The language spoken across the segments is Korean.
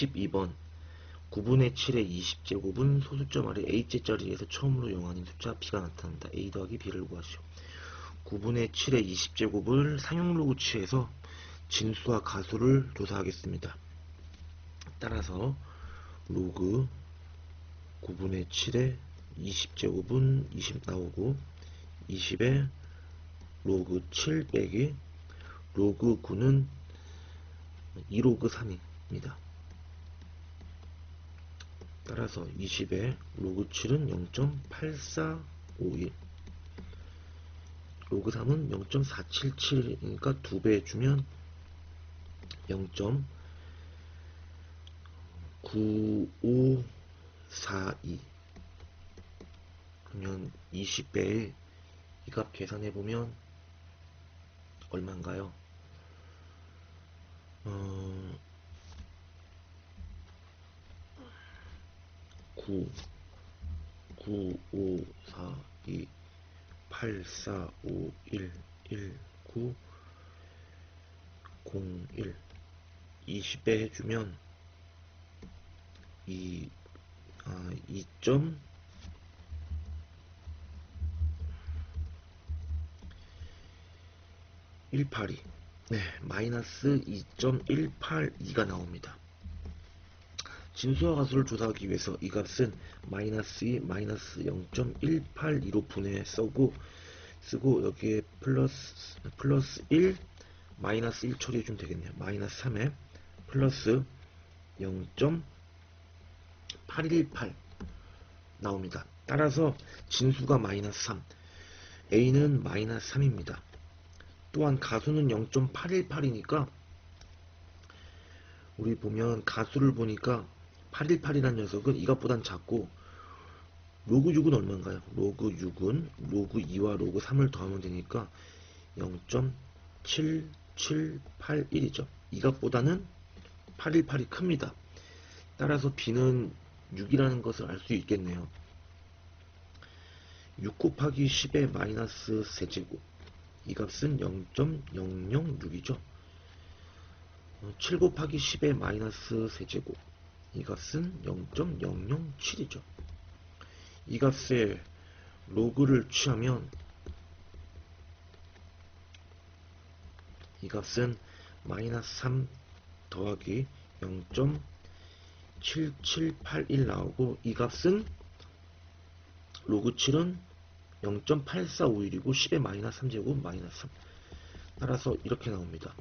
12번 9분의 7의 20제곱은 소수점 아래 a째 자리에서 처음으로 0 아닌 숫자 b가 나타난다. a 더하기 b를 구하시오. 9분의 7의 20제곱을 상용로그 취해서 진수와 가수를 조사하겠습니다. 따라서 로그 9분의 7의 20제곱은 20 나오고 20에 로그 7 빼기 로그 9는 2로그 3입니다. 따라서 20에 로그 7은 0.8451 로그 3은 0.477이니까 2배 주면 0.9542 그러면 20배에 이 값 계산해보면 얼마인가요? 어, 9 9 5 4 2 8 4 5 1 1 9 0 1 20배 해주면 이 아, 2. 182 네, 마이너스 2.182가 나옵니다. 진수와 가수를 조사하기 위해서 이 값은 마이너스 2, 마이너스 0.182로 분해 쓰고 쓰고 여기에 플러스 플러스 1, 마이너스 1 처리해 주면 되겠네요. 마이너스 3에 플러스 0.818 나옵니다. 따라서 진수가 마이너스 3, a는 마이너스 3입니다. 또한 가수는 0.818이니까 우리 보면 가수를 보니까 818이라는 녀석은 이것보단 작고 로그 6은 얼마인가요? 로그 6은 로그 2와 로그 3을 더하면 되니까 0.7781이죠. 이것보다는 818이 큽니다. 따라서 b는 6이라는 것을 알 수 있겠네요. 6 곱하기 10의 마이너스 세제곱 이 값은 0.006이죠. 7 곱하기 10의 마이너스 세제곱 이 값은 0.007이죠. 이 값에 로그를 취하면 이 값은 마이너스 3 더하기 0.7781 나오고 이 값은 로그 7은 0.8451이고 10의 마이너스 3제곱 마이너스 3 따라서 이렇게 나옵니다.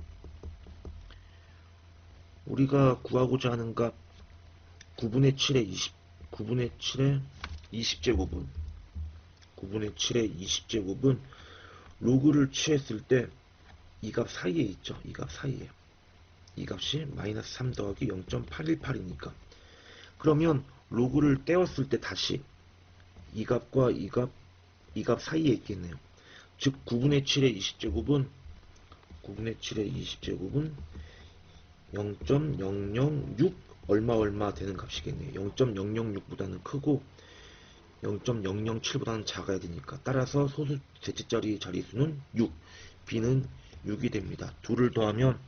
우리가 구하고자 하는 값 9분의 7의 20 9분의 7의 20제곱은 9분의 7의 20제곱은 로그를 취했을 때 이 값 사이에 있죠. 이 값 사이에 이 값이 마이너스 3 더하기 0.818이니까 그러면 로그를 떼었을 때 다시 이 값과 이 값, 이 값 사이에 있겠네요. 즉 9분의 7의 20제곱은 9분의 7의 20제곱은 0.006 얼마 얼마 되는 값이겠네요. 0.006보다는 크고 0.007보다는 작아야 되니까 따라서 소수 대체자리 자리수는 6 b는 6이 됩니다. 둘을 더하면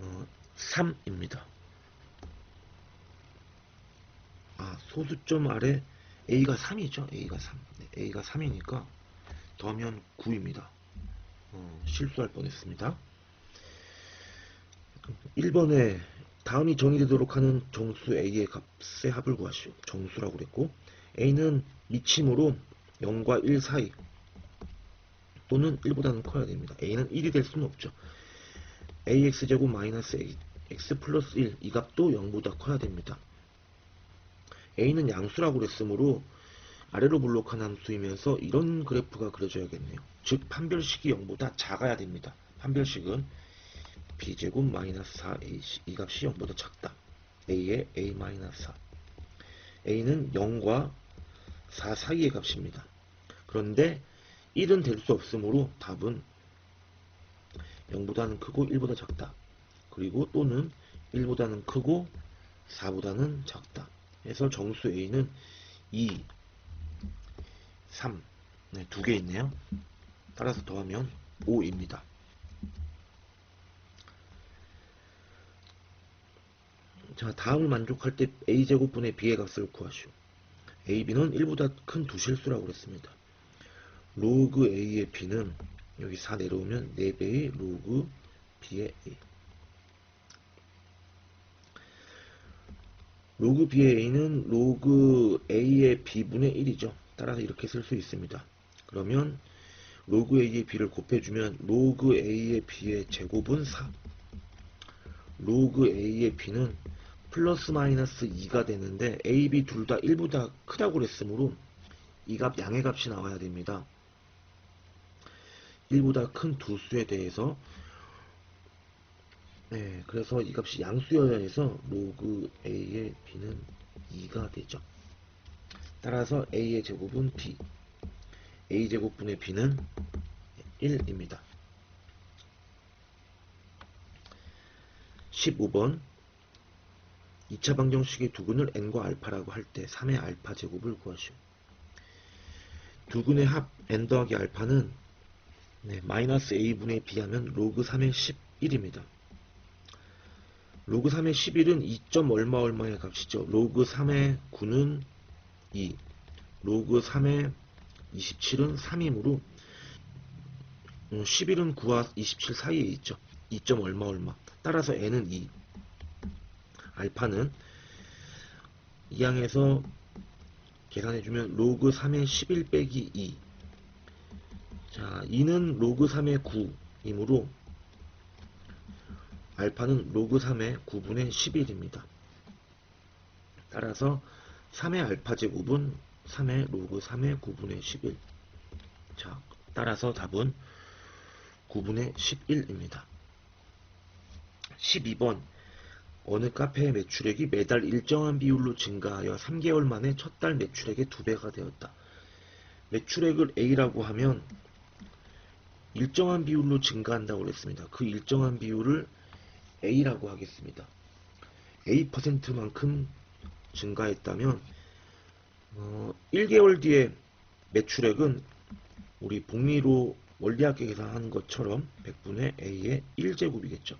어, 3입니다. 아 소수점 아래 a가 3이죠. a가 3 네, a가 3이니까 더하면 9입니다. 어, 실수할 뻔했습니다. 1번에 다음이 정의되도록 하는 정수 a의 값의 합을 구하시오. 정수라고 그랬고 a는 미침으로 0과 1 사이 또는 1보다는 커야 됩니다. a는 1이 될 수는 없죠. ax제곱 마이너스 x 플러스 1 이 값도 0보다 커야 됩니다. a는 양수라고 그랬으므로 아래로 블록한 함수이면서 이런 그래프가 그려져야겠네요. 즉 판별식이 0보다 작아야 됩니다. 판별식은 b제곱 마이너스 4ac 이 값이 0보다 작다. a의 a 마이너스 4 a는 0과 4 사이의 값입니다. 그런데 1은 될 수 없으므로 답은 0보다는 크고 1보다 작다. 그리고 또는 1보다는 크고 4보다는 작다. 해서 정수 a는 2, 3, 네, 두 개 있네요. 따라서 더하면 5입니다. 자, 다음을 만족할 때 a제곱분의 b의 값을 구하시오. ab는 1보다 큰 두 실수라고 그랬습니다. 로그 a의 b는 여기 4 내려오면 4배의 로그 b의 a. 로그 b의 a는 로그 a의 b분의 1이죠. 따라서 이렇게 쓸 수 있습니다. 그러면 로그 a의 b를 곱해주면 로그 a의 b의 제곱은 4. 로그 a의 b는 플러스 마이너스 2가 되는데 a, b 둘 다 1보다 크다고 그랬으므로 이 값 양의 값이 나와야 됩니다. 1보다 큰 두 수에 대해서 네, 그래서 이 값이 양수여야 해서 로그 a의 b는 2가 되죠. 따라서 a의 제곱은 b, a 제곱분의 b는 1입니다. 15번 2차 방정식의 두근을 n과 알파라고 할 때 3의 알파 제곱을 구하시오. 두근의 합 n 더하기 알파는 네, 마이너스 a분의 b하면 로그 3의 11입니다. 로그 3의 11은 2점 얼마 얼마의 값이죠. 로그 3의 9는 2, 로그 3의 27은 3이므로 11은 9와 27 사이에 있죠. 2점 얼마 얼마. 따라서 n은 2. 알파는 이 항에서 계산해주면 로그 3의 11 빼기 2. 자, 2는 로그 3의 9이므로 알파는 로그 3의 9분의 11입니다. 따라서 3의 알파 제곱은 3의 로그 3의 9분의 11. 자, 따라서 답은 9분의 11입니다. 12번 어느 카페의 매출액이 매달 일정한 비율로 증가하여 3개월 만에 첫 달 매출액의 2배가 되었다. 매출액을 A라고 하면 일정한 비율로 증가한다고 그랬습니다. 그 일정한 비율을 A라고 하겠습니다. A%만큼 증가했다면 어, 1개월 뒤에 매출액은 우리 복리로 원리학계 계산하는 것처럼 100분의 A의 1제곱이겠죠.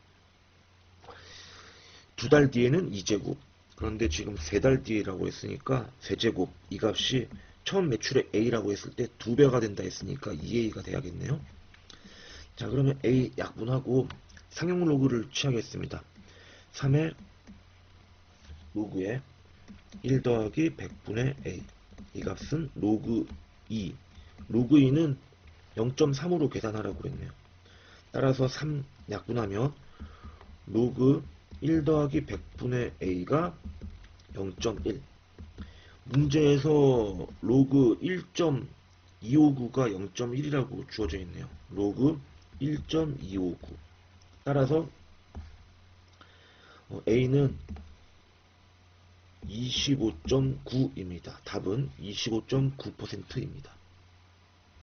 두 달 뒤에는 2제곱. 그런데 지금 세 달 뒤라고 했으니까 세제곱 이 값이 처음 매출액 A라고 했을 때 두 배가 된다 했으니까 2A가 돼야겠네요. 자 그러면 A 약분하고 상용 로그를 취하겠습니다. 3의 로그에 1 더하기 100분의 A 이 값은 로그 2 로그 2는 0.3으로 계산하라고 그랬네요. 따라서 3 약분하면 로그 1 더하기 100분의 A가 0.1 문제에서 로그 1.259가 0.1이라고 주어져 있네요. 로그 1.259 따라서 어, A는 25.9입니다. 답은 25.9%입니다.